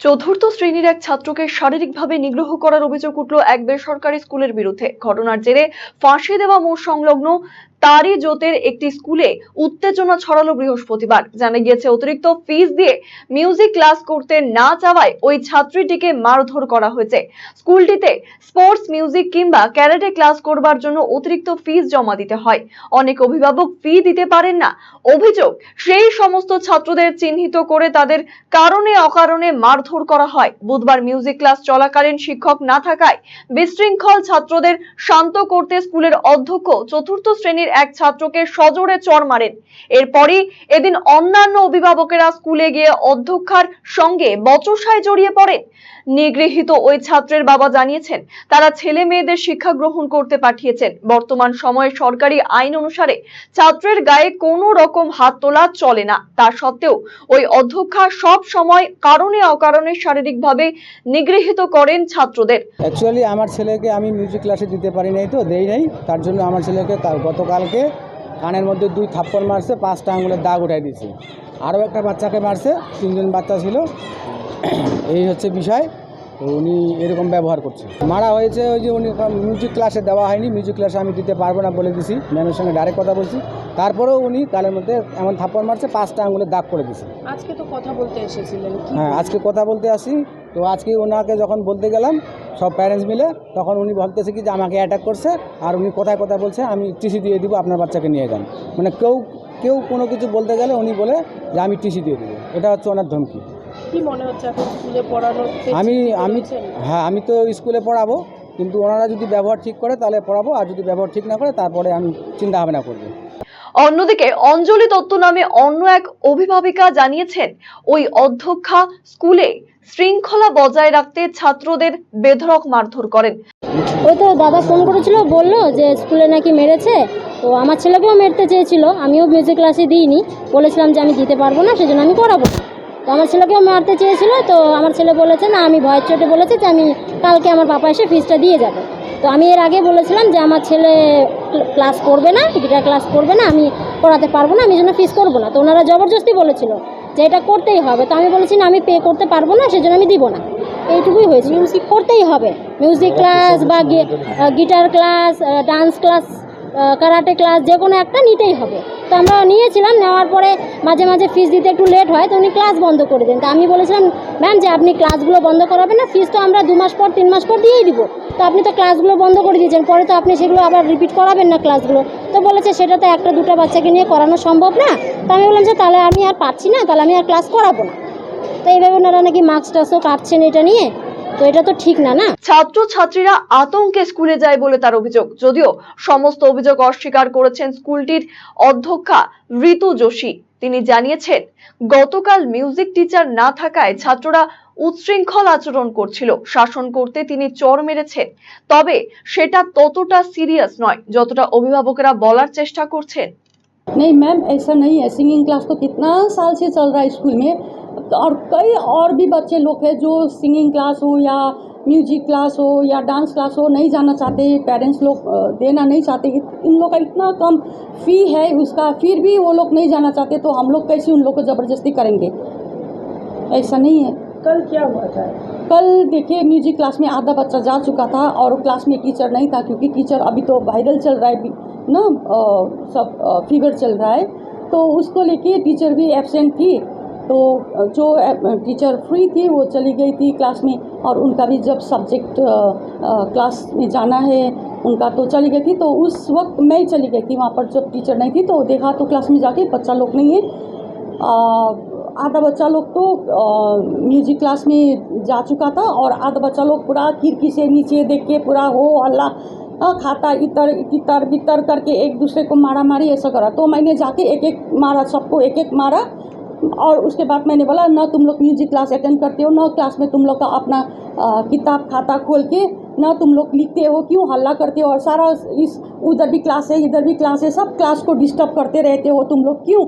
চতুর্থ শ্রেণির এক ছাত্রকে শারীরিকভাবে নিগ্রহ করার অভিযোগ উঠল এক বেসরকারি স্কুলের বিরুদ্ধে। ঘটনার জেরে ফাঁসি দেওয়া মোড় সংলগ্ন তারি জোতের একটি স্কুলে উত্তেজনা ছড়ালো বৃহস্পতিবার। জানা গিয়েছে, অতিরিক্ত ফিস দিয়ে মিউজিক ক্লাস করতে না চাওয়ায় ওই ছাত্রীটিকে মারধর করা হয়েছে। স্কুলটিতে স্পোর্টস মিউজিক কিংবা ক্যারাটে ক্লাস করবার জন্য অতিরিক্ত ফিস জমা দিতে হয়। অনেক অভিভাবক ফি দিতে পারেন না। অভিযোগ, সেই সমস্ত ছাত্রদের চিহ্নিত করে তাদের কারণে অকারণে মারধর করা হয়। বুধবার মিউজিক ক্লাস চলাকালীন শিক্ষক না থাকায় বিশৃঙ্খল ছাত্রদের শান্ত করতে স্কুলের অধ্যক্ষ চতুর্থ শ্রেণির এক ছাত্রকে সজোরে চড় মারেন। এরপরই এদিন অন্যান্য অভিভাবকেরা স্কুলে গিয়ে অধ্যক্ষার সঙ্গে বচসায় জড়িয়ে পড়েন। নিগৃহীত ওই ছাত্রের বাবা জানিয়েছেন, তারা ছেলে মেয়েদের শিক্ষা গ্রহণ করতে পাঠিয়েছেন। বর্তমান সময়ে সরকারি আইন অনুসারে ছাত্রের গায়ে কোনো রকম হাত তোলা চলে না। তা সত্ত্বেও ওই অধ্যক্ষা সব সময় কারণে অকারণে শারীরিকভাবে নিগৃহীত করেন ছাত্রদের। অ্যাকচুয়ালি আমার ছেলেকে আমি মিউজিক ক্লাসে দিতে পারি নাই তো, দেই নাই। তার জন্য আমার ছেলেকে কাল- গতকালকে কানের মধ্যে দুই থাপ্পড় মারছে, পাঁচটা আঙুলের দাগ উঠাই দিয়েছে। আরও একটা বাচ্চাকে মারছে, তিনজন বাচ্চা ছিল। এই হচ্ছে বিষয়। তো উনি এরকম ব্যবহার করছে। মারা হয়েছে ওই যে উনি মিউজিক ক্লাসে দেওয়া হয়নি মিউজিক ক্লাসে আমি দিতে পারব না বলে দিছি ম্যামের সঙ্গে ডাইরেক্ট কথা বলছি। তারপরেও উনি কালের মধ্যে এমন থাপ্পড় মারছে পাঁচটা আঙুলের দাগ করে দিছে। আজকে তো কথা বলতে এসেছিলেন হ্যাঁ আজকে কথা বলতে আসি। তো আজকে ওনাকে যখন বলতে গেলাম সব প্যারেন্টস মিলে তখন উনি বলতেছে কি যে আমাকে অ্যাটাক করছে আর উনি কোথায় কথা বলছে আমি টিসি দিয়ে দিব আপনার বাচ্চাকে নিয়ে যান। মানে কেউ কেউ কোনো কিছু বলতে গেলে উনি বলে যে আমি টিসি দিয়ে দেবো। এটা হচ্ছে ওনার ধমকি। কি মনে হচ্ছে এখন স্কুলে পড়ানোর আমি আমি হ্যাঁ আমি তো স্কুলে পড়াবো কিন্তু ওনারা যদি ব্যবহার ঠিক করে তাহলে পড়াবো আর যদি ব্যবহার ঠিক না করে তারপরে আমি চিন্তা ভাবনা করব। অন্যদিকে অঞ্জলি দত্ত নামে অন্য এক অভিভাবিকা জানিয়েছেন ওই অধ্যক্ষা স্কুলে শৃঙ্খলা বজায় রাখতে ছাত্রদের বেধরক মারধর করেন। ওই তো দাদা ফোন করেছিল বলল যে স্কুলে নাকি মেরেছে তো আমার ছেলেকেও মেরতে চেয়েছিল আমিও মিউজিক ক্লাসে দিইনি বলেছিলাম যে আমি দিতে পারব না সেজন্য আমি করাবো। তো আমার ছেলেকেও মারতে চেয়েছিল তো আমার ছেলে বলেছে না আমি ভয়ের চোটে বলেছে যে আমি কালকে আমার পাপা এসে ফিজটা দিয়ে যাবে। তো আমি এর আগে বলেছিলাম যে আমার ছেলে ক্লাস করবে না গিটার ক্লাস করবে না আমি পড়াতে পারব না আমি জন্য ফিস করব না। তো ওনারা জবরদস্তি বলেছিল যে এটা করতেই হবে। তো আমি বলেছি না আমি পে করতে পারব না সেজন্য আমি দিব না। এইটুকুই হয়েছে মিউজিক করতেই হবে। মিউজিক ক্লাস বা guitar class dance class karate class যে কোনো একটা নিতেই হবে। তো আমরা নিয়েছিলাম, নেওয়ার পরে মাঝে মাঝে ফিস দিতে একটু লেট হয়, তো উনি ক্লাস বন্ধ করে দেন। তো আমি বলেছিলাম ম্যাম যে আপনি ক্লাসগুলো বন্ধ করাবেন না ফিস তো আমরা দু মাস পর, তিন মাস পর দিয়েই দিব। তো আপনি তো ক্লাসগুলো বন্ধ করে দিয়েছেন, পরে তো আপনি সেগুলো আবার রিপিট করাবেন না ক্লাসগুলো তো বলেছে, সেটা তো একটা, দুটো বাচ্চাকে নিয়ে করানো সম্ভব না। তো আমি বললাম, যে তাহলে আমি আর পারছি না, তাহলে আমি আর ক্লাস করাবো না। তো এইভাবে ওনারা নাকি মার্কস টার্কসও কাটছেন এটা নিয়ে। তো এটা তো ঠিক না না ছাত্র ছাত্রীরা আতঙ্কে স্কুলে যায় বলে তার অভিযোগ যদিও সমস্ত অভিযোগ অস্বীকার করেছেন স্কুলটির অধ্যক্ষা ঋতু যোশী তিনি জানিয়েছেন গতকাল মিউজিক টিচার না থাকায় ছাত্ররা উচ্ছৃঙ্খল আচরণ করছিল শাসন করতে তিনি চড় মেরেছেন তবে সেটা ততটা সিরিয়াস নয় যতটা অভিভাবকেরা বলার চেষ্টা করছেন नहीं मैम ऐसा नहीं है सिंगिंग क्लास तो कितना साल से चल रहा है स्कूल में और कई और भी बच्चे लोग हैं जो सिंगिंग क्लास हो या म्यूज़िक क्लास हो या डांस क्लास हो नहीं जाना चाहते पेरेंट्स लोग देना नहीं चाहते। इन लोग का इतना कम फ़ी है उसका फिर भी वो लोग नहीं जाना चाहते तो हम लोग कैसे उन लोग को ज़बरदस्ती करेंगे? ऐसा नहीं है। कल क्या हुआ था? कल देखिए म्यूज़िक क्लास में आधा बच्चा जा चुका था और क्लास में टीचर नहीं था क्योंकि टीचर अभी तो वायरल चल रहा है ना सब फीवर चल रहा है। तो उसको लेके टीचर भी एबसेंट थी। तो जो टीचर फ्री थी वो चली गई थी क्लास में और उनका भी जब सब्जेक्ट क्लास में जाना है उनका तो चली गई थी तो उस वक्त मैं ही चली गई थी वहाँ पर जब टीचर नहीं थी तो देखा तो क्लास में जाके बच्चा लोग नहीं है। आधा बच्चा लोग तो म्यूज़िक क्लास में जा चुका था और आधा बच्चा लोग पूरा खिड़की से नीचे देख के पूरा हो हल्ला आ, खाता इतर इतर बितर करके एक दूसरे को मारा मारी ऐसा करा। तो मैंने जाके एक एक मारा सबको एक एक मारा और उसके बाद मैंने बोला, ना तुम लोग म्यूज़िक क्लास अटेंड करते हो, ना क्लास में तुम लोग का अपना किताब खाता खोल के, ना तुम लोग लिखते हो, क्यों हल्ला करते हो? और सारा इस, उधर भी क्लास है, इधर भी क्लास है, सब क्लास को डिस्टर्ब करते रहते हो तुम लोग, क्यों?